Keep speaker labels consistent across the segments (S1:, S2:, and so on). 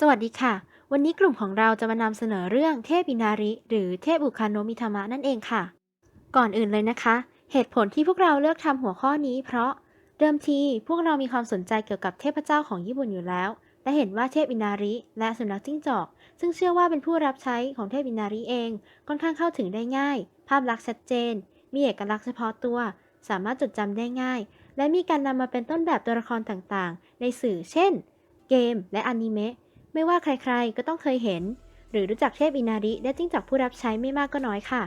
S1: สวัสดีค่ะ วันนี้กลุ่มของเราจะมานำเสนอเรื่องเทพอินาริ หรือเทพอุคาโนมิธามะนั่นเองค่ะ ก่อนอื่นเลยนะคะ เหตุผลที่พวกเราเลือกทำหัวข้อนี้ เพราะเดิมทีพวกเรามีความสนใจเกี่ยวกับเทพเจ้าของญี่ปุ่นอยู่แล้ว และเห็นว่าเทพอินาริ และสุนัขจิ้งจอก ซึ่งเชื่อว่าเป็นผู้รับใช้ของเทพอินาริเอง ค่อนข้างเข้าถึงได้ง่าย ภาพลักษณ์ชัดเจน มีเอกลักษณ์เฉพาะตัว สามารถจดจำได้ง่าย และมีการนำมาเป็นต้นแบบตัวละครต่างๆ ในสื่อ เช่น เกม และอนิเมะ ไม่ว่าใครๆ ก็ต้องเคยเห็น หรือรู้จักเทพอินาริและจิ้งจอกผู้รับใช้ไม่มากก็น้อยค่ะ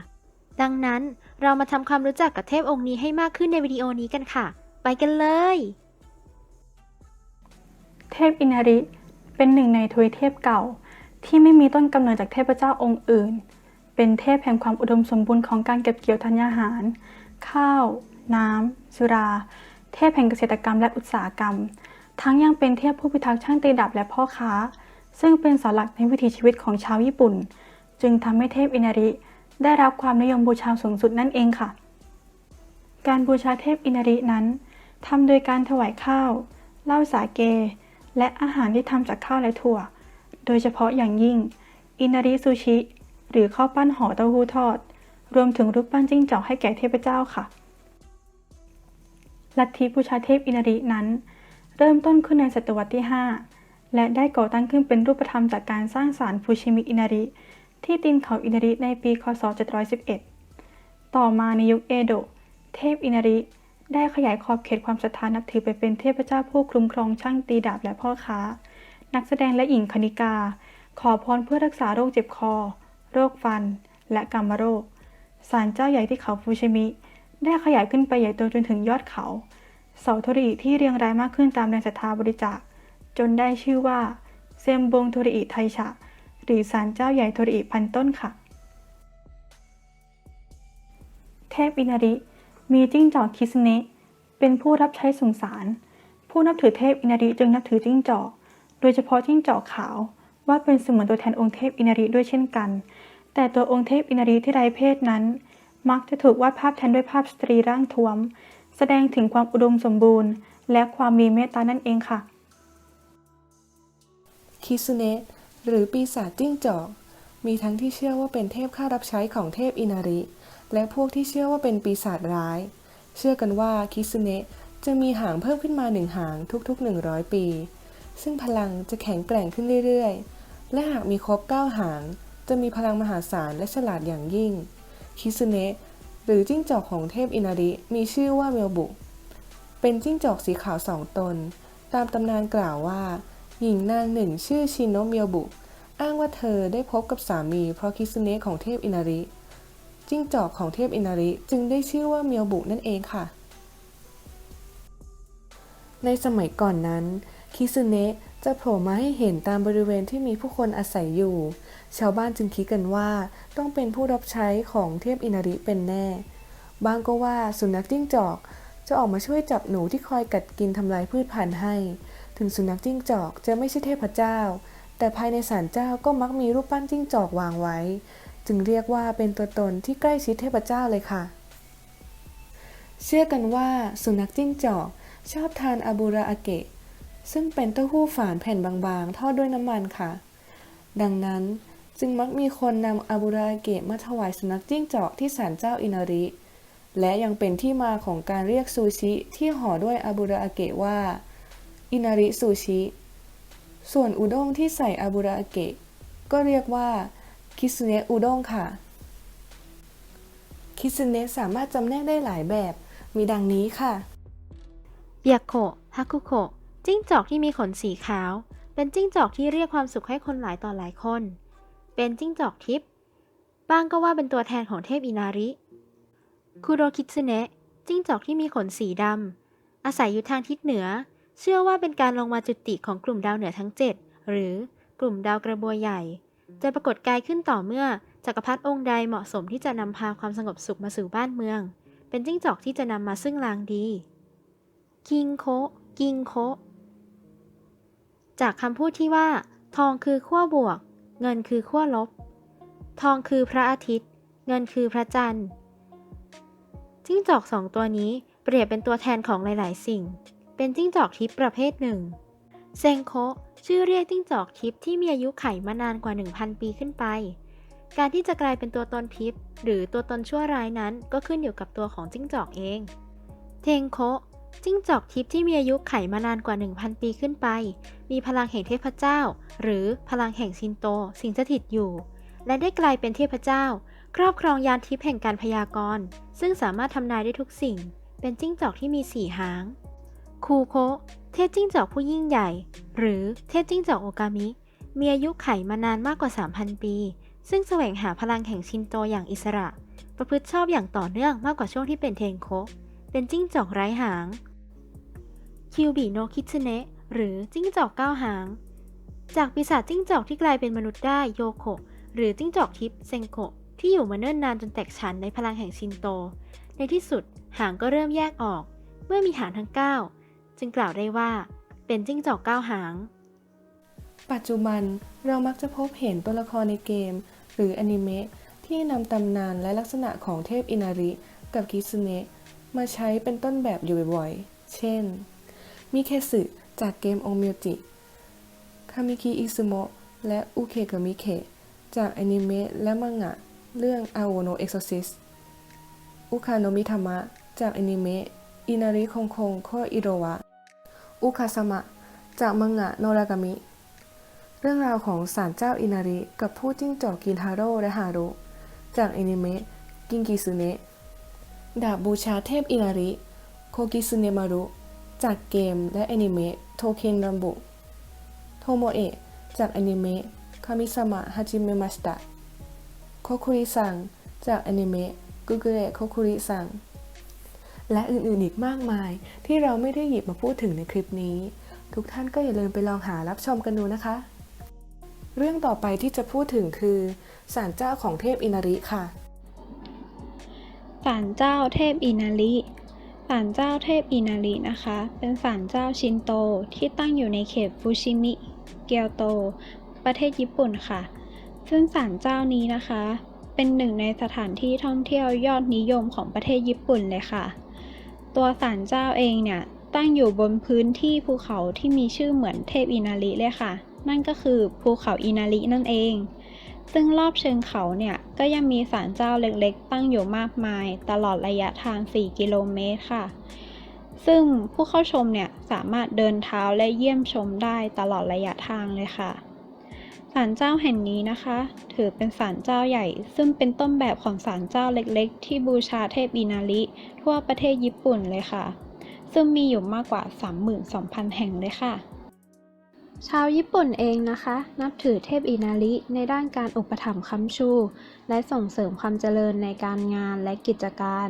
S1: ดังนั้นเรามาทำความรู้จักกับเทพองค์นี้ให้มากขึ้นในวิดีโอนี้กันค่ะ ไปกันเลย
S2: เทพอินาริเป็นหนึ่งในทวยเทพเก่า ที่ไม่มีต้นกำเนิดจากเทพเจ้าองค์อื่น เป็นเทพแห่งความอุดมสมบูรณ์ของการเก็บเกี่ยวธัญญาหาร ข้าว น้ำสุรา เทพแห่งเกษตรกรรมและอุตสาหกรรม ทั้งยังเป็นเทพผู้พิทักษ์ช่างตีดับและพ่อค้า ซึ่งเป็นเสาหลักในวิถีชีวิตของชาวญี่ปุ่น จึงทำให้เทพอินาริ ได้รับความนิยมบูชาสูงสุดนั่นเองค่ะ การบูชาเทพอินารินั้นทำโดยการถวายข้าวเหล้าสาเก และอาหารที่ทำจากข้าวและถั่ว โดยเฉพาะอย่างยิ่ง อินาริซูชิ หรือข้าวปั้นห่อเต้าหู้ทอด รวมถึงรูปปั้นจิ้งจอกให้แก่เทพเจ้าค่ะ ลัทธิบูชาเทพอินารินั้น เริ่มต้นขึ้นในศตวรรษที่ 5 และได้ก่อตั้งขึ้นเป็นรูปธรรมจากการสร้างศาลฟูชิมิอินาริ ที่ตีนเขาอินาริในปี คศ 711 ต่อมาในยุคเอโดะ เทพอินาริ ได้ขยายขอบเขตความศรัทธานับถือไปเป็นเทพเจ้าผู้คุ้มครองช่างตีดาบและพ่อค้า นักแสดงและหญิงคณิกา ขอพรเพื่อรักษาโรคเจ็บคอ โรคฟัน และกรรมโรค ศาลเจ้าใหญ่ที่เขาฟูชิมิ ได้ขยายขึ้นไปใหญ่โตจนถึงยอดเขา เสาโทริอิที่เรียงรายมากขึ้นตามแรงศรัทธาบริจาค จนได้ชื่อว่าเซมบงโทริอิไทชะ หรือศาลเจ้าใหญ่โทริอิพันต้นค่ะ เทพอินาริ มีจิ้งจอกคิสเนะเป็นผู้รับใช้สงสาร ผู้นับถือเทพอินาริจึงนับถือจิ้งจอก โดยเฉพาะจิ้งจอกขาว ว่าเป็นเสมือนตัวแทนองค์เทพอินาริด้วยเช่นกัน แต่ตัวองค์เทพอินาริที่ไร้เพศนั้น มักจะถูกวาดภาพแทนด้วยภาพสตรีร่างท้วม แสดงถึงความอุดมสมบูรณ์ และความมีเมตตานั่นเองค่ะ
S3: คิซุเนะหรือปีศาจจิ้งจอก มีทั้งที่เชื่อว่าเป็นเทพข้ารับใช้ของเทพอินาริ และพวกที่เชื่อว่าเป็นปีศาจร้าย เชื่อกันว่าคิซุเนะจะมีหางเพิ่มขึ้นมาหนึ่งหางทุกๆ 100 ปี ซึ่งพลังจะแข็งแกร่งขึ้นเรื่อยๆ และหากมีครบ 9 หาง จะมีพลังมหาศาลและฉลาดอย่างยิ่ง คิซุเนะหรือจิ้งจอกของเทพอินาริมีชื่อว่าเมลบุ เป็นจิ้งจอกสีขาวสองตน ตามตำนานกล่าวว่า หญิงนางหนึ่งชื่อชินโนเมียวบุ อ้างว่าเธอได้พบกับสามีเพราะคิซุเนะของเทพอินาริ จิ้งจอกของเทพอินาริ จึงได้ชื่อว่าเมียวบุนั่นเองค่ะ ในสมัยก่อนนั้น คิซุเนะจะโผล่มาให้เห็นตามบริเวณที่มีผู้คนอาศัยอยู่ ชาวบ้านจึงคิดกันว่าต้องเป็นผู้รับใช้ของเทพอินาริเป็นแน่ บางก็ว่าสุนัขจิ้งจอกจะออกมาช่วยจับหนูที่คอยกัดกินทำลายพืชพันธุ์ให้ ถึงสุนัขจิ้งจอกจะไม่ใช่เทพเจ้า แต่ภายในศาลเจ้าก็มักมีรูปปั้นจิ้งจอกวางไว้ จึงเรียกว่าเป็นตัวตนที่ใกล้ชิดเทพเจ้าเลยค่ะ เชื่อกันว่าสุนัขจิ้งจอกชอบทานอาบูราอาเกะ ซึ่งเป็นเต้าหู้ฝานแผ่นบางๆ ทอดด้วยน้ำมันค่ะ ดังนั้นจึงมักมีคนนำอาบูราอาเกะมาถวายสุนัขจิ้งจอกที่ศาลเจ้าอินาริและยังเป็นที่มาของการเรียกซูชิที่ห่อด้วยอาบูราอาเกะว่า อินาริซูชิ ส่วนอุด้งที่ใส่อาบูราอาเกะ ก็เรียกว่า คิซุเนะอุด้งค่ะ คิซุเนะสามารถจำแนกได้หลายแบบ มีดังนี้ค่ะ
S1: เบียโกะฮักุโกะจิ้งจอกที่มีขนสีขาว เป็นจิ้งจอกที่เรียกความสุขให้คนหลายต่อหลายคน เป็นจิ้งจอกทิพย์บ้างก็ว่าเป็นตัวแทนของเทพอินาริ คุโรคิตสึเนะจิ้งจอกที่มีขนสีดำอาศัยอยู่ทางทิศเหนือ เชื่อว่าเป็นการลงมาจุติของกลุ่มดาวเหนือทั้ง 7 หรือกลุ่มดาวกระบวยใหญ่ จะปรากฏกายขึ้นต่อเมื่อจักรพรรดิองค์ใดเหมาะสมที่จะนำพาความสงบสุขมาสู่บ้านเมือง เป็นจิ้งจอกที่จะนำมาซึ่งลางดี กิงโคกิงโคจากคำพูดที่ว่า ทองคือขั้วบวก เงินคือขั้วลบ ทองคือพระอาทิตย์ เงินคือพระจันทร์จิ้งจอกสองตัวนี้เปรียบเป็นตัวแทนของหลาย ๆ สิ่ง เป็นจิ้งจอกทิพย์ประเภทหนึ่ง เซงโคะชื่อเรียกจิ้งจอกทิพย์ที่มีอายุไขมานานกว่า 1,000 ปีขึ้นไป การที่จะกลายเป็นตัวตนทิพย์หรือตัวตนชั่วร้ายนั้นก็ขึ้นอยู่กับตัวของจิ้งจอกเอง เทงโคะจิ้งจอกทิพย์ที่มีอายุไขมานานกว่า 1,000 ปีขึ้นไป มีพลังแห่งเทพเจ้า หรือพลังแห่งชินโต สิงสถิตอยู่ และได้กลายเป็นเทพเจ้า ครอบครองยานทิพย์แห่งการพยากรณ์ ซึ่งสามารถทำนายได้ทุกสิ่ง เป็นจิ้งจอกที่มีสี่หาง คูโคเทพจิ้งจอกผู้ยิ่งใหญ่ หรือเทพจิ้งจอกโอกามิ มีอายุไขมานานมากกว่า 3,000 ปี ซึ่งแสวงหาพลังแห่งชินโตอย่างอิสระ ประพฤติชอบอย่างต่อเนื่องมากกว่าช่วงที่เป็นเทงโค เป็นจิ้งจอกไร้หาง คิวบิโนคิต u เนะ หรือจิ้งจอกเก้าหาง จากปีศาจจิ้งจอกที่กลายเป็นมนุษย์ได้โยโคหรือจิ้งจอกทิพเซงโคที่อยู่มาเนิ่นนานจนแตกฉันในพลังแห่งชินโต ในที่สุดหางก็เริ่มแยกออก เมื่อมีหางทั้ง 9 จึงกล่าวได้ว่าเป็นจิ้งจอกเก้าหาง
S3: ปัจจุบันเรามักจะพบเห็นตัวละครในเกม หรืออนิเมะที่นำตำนานและลักษณะของเทพอินาริกับคิซุเนะมาใช้เป็นต้นแบบอยู่บ่อยๆ เช่น มิเคสึจากเกมโอมิวจิ คามิคิอิซุโมะและอุเคกะมิเคจากอนิเมะและมังงะเรื่อง a o no Exorcist อุคาโนมิทามะจากอนิเมะอินาริคงคงโคอิโรวะ อุคาสมะ จากมังงะโนรากามิ เรื่องราวของศาลเจ้าอินาริ กับผู้จิ้งจอกกินทาโร่และฮารุ จากอนิเมะกิงกิซุเนะดาบบูชาเทพอินาริ โคกิซุเนะมารุ จากเกมและอนิเมะโทเคนรัมบุ โทโมเอะจากอนิเมะคามิซามะฮาจิเมมาสตะโคคุริซัง จากอนิเมะกุกุเระโคคุริซัง และอื่นๆอีกมากมาย ที่เราไม่ได้หยิบมาพูดถึงในคลิปนี้ ทุกท่านก็อย่าลืมไปลองหารับชมกันดูนะคะ เรื่องต่อไปที่จะพูดถึงคือศาลเจ้าของเทพอินาริค่ะ
S4: ศาลเจ้าเทพอินาริศาลเจ้าเทพอินารินะคะ เป็นศาลเจ้าชินโตที่ตั้งอยู่ในเขตฟูชิมิ เกียวโต ประเทศญี่ปุ่นค่ะ ซึ่งศาลเจ้านี้นะคะ เป็นหนึ่งในสถานที่ท่องเที่ยวยอดนิยมของประเทศญี่ปุ่นเลยค่ะ ตัวศาลเจ้าเองเนี่ยตั้งอยู่บนพื้นที่ภูเขาที่มีชื่อเหมือนเทพอินาริเลยค่ะ นั่นก็คือภูเขาอินารินั่นเอง ซึ่งรอบเชิงเขาเนี่ยก็ยังมีศาลเจ้าเล็กๆ ตั้งอยู่มากมาย ตลอดระยะทาง 4 กิโลเมตรค่ะ ซึ่งผู้เข้าชมเนี่ยสามารถเดินเท้าและเยี่ยมชมได้ตลอดระยะทางเลยค่ะ ศาลเจ้าแห่งนี้นะคะ ถือเป็นศาลเจ้าใหญ่ ซึ่งเป็นต้นแบบของศาลเจ้าเล็กๆ ที่บูชาเทพอินาริทั่วประเทศญี่ปุ่นเลยค่ะ ซึ่งมีอยู่มากกว่า 32,000 แห่งเลยค่ะ ชาวญี่ปุ่นเองนะคะ นับถือเทพอินาริในด้านการอุปถัมภ์ค้ำชู และส่งเสริมความเจริญในการงานและกิจการ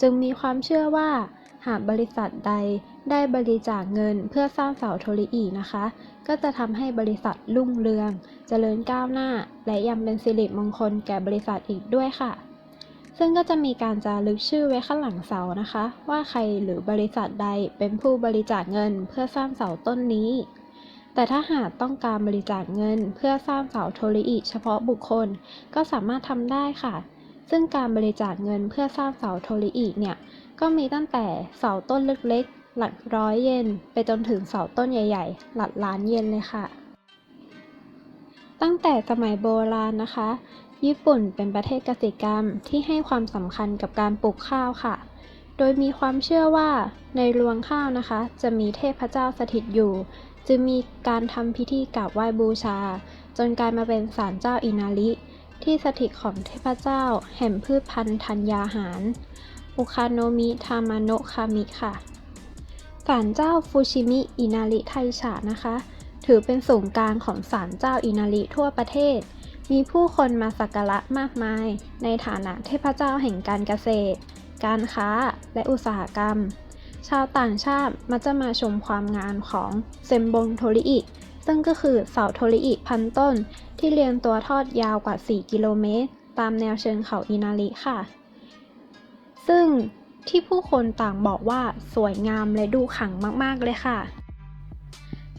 S4: จึงมีความเชื่อว่าหากบริษัทใด ได้บริจาคเงินเพื่อสร้างเสาโทริอีนะคะ ก็จะทำให้บริษัทรุ่งเรือง เจริญก้าวหน้า และยังเป็นสิริมงคลแก่บริษัทอีกด้วยค่ะ ซึ่งก็จะมีการจารึกชื่อไว้ข้างหลังเสานะคะ ว่าใครหรือบริษัทใดเป็นผู้บริจาคเงินเพื่อสร้างเสาต้นนี้ แต่ถ้าหากต้องการบริจาคเงินเพื่อสร้างเสาโทริอิเฉพาะบุคคล ก็สามารถทำได้ค่ะ ซึ่งการบริจาคเงินเพื่อสร้างเสาโทริอิเนี่ยก็มีตั้งแต่เสาต้นเล็ก หลักร้อยเยนไปจนถึงเสาต้นใหญ่ ๆ หลักล้านเยนเลยค่ะ ตั้งแต่สมัยโบราณนะคะ ญี่ปุ่นเป็นประเทศเกษตรกรรมที่ให้ความสำคัญกับการปลูกข้าวค่ะ โดยมีความเชื่อว่าในรวงข้าวนะคะ จะมีเทพเจ้าสถิตอยู่ จึงมีการทำพิธีกราบไหว้บูชา จนกลายมาเป็นศาลเจ้าอินาริที่สถิตของเทพเจ้าแห่งพืชพันธุ์ธัญญาหาร อุคาโนมิทามาโนะคามิค่ะ ศาลเจ้าฟูชิมิอินาริไทชะนะคะ ถือเป็นศูนย์กลางของศาลเจ้าอินาริทั่วประเทศ มีผู้คนมาสักการะมากมาย ในฐานะเทพเจ้าแห่งการเกษตร การค้าและอุตสาหกรรม ชาวต่างชาติมักจะมาชมความงามของเซมบงโทริอิซึ่งก็คือเสาโทริอิพันต้น ที่เรียงตัวทอดยาวกว่า 4 กิโลเมตร ตามแนวเชิงเขาอินาริค่ะ ซึ่ง ที่ผู้คนต่างบอกว่าสวยงามและดูขังมากๆเลยค่ะ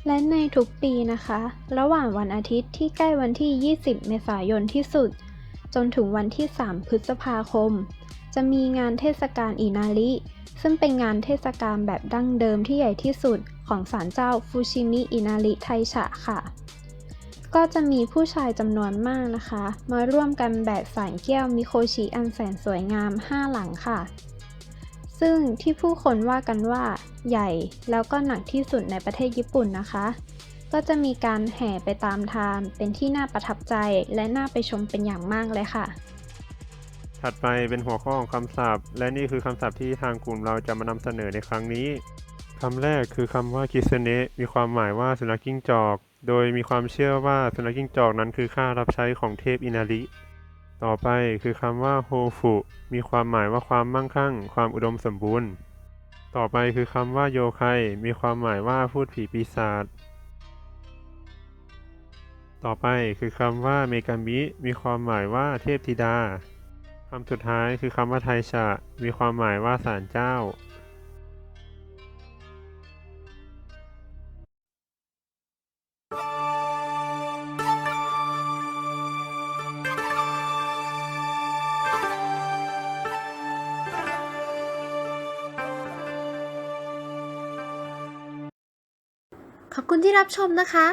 S4: และในทุกปีนะคะ ระหว่างวันอาทิตย์ที่ใกล้วันที่ 20 เมษายนที่สุด จนถึงวันที่ 3 พฤษภาคม จะมีงานเทศกาลอินาริซึ่งเป็นงานเทศกาลแบบดั้งเดิมที่ใหญ่ที่สุดของศาลเจ้าฟูชิมิอินาริไทชะค่ะ ก็จะมีผู้ชายจำนวนมากนะคะ มาร่วมกันแบกสารแก้วมิโคชิอันแสนสวยงาม 5 หลังค่ะ ซึ่งที่ผู้คนว่ากันว่า ใหญ่แล้วก็หนักที่สุดในประเทศญี่ปุ่นนะคะ ก็จะมีการแห่ไปตามทางเป็นที่น่าประทับใจและน่าไปชมเป็นอย่างมากเลยค่ะ
S5: ถัดไปเป็นหัวข้อของคำศัพท์ และนี่คือคำศัพท์ที่ทางกลุ่มเราจะมานำเสนอในครั้งนี้คำแรกคือคำว่าคิสเนะมีความหมายว่าสุนัขจิ้งจอก โดยมีความเชื่อว่าสุนัขจิ้งจอกนั้นคือข้ารับใช้ของเทพอินาริ ต่อไปคือคำว่าโฮฟุมีความหมายว่าความมั่งคั่ง ความอุดมสมบูรณ์ ต่อไปคือคำว่าโยไคมีความหมายว่าพูดผีปีศาจ ต่อไปคือคำว่าเมกามิมีความหมายว่าเทพธิดาคำสุดท้ายคือคำว่าไทชะ มีความหมายว่าศาลเจ้า
S1: ขอบคุณที่รับชมนะคะ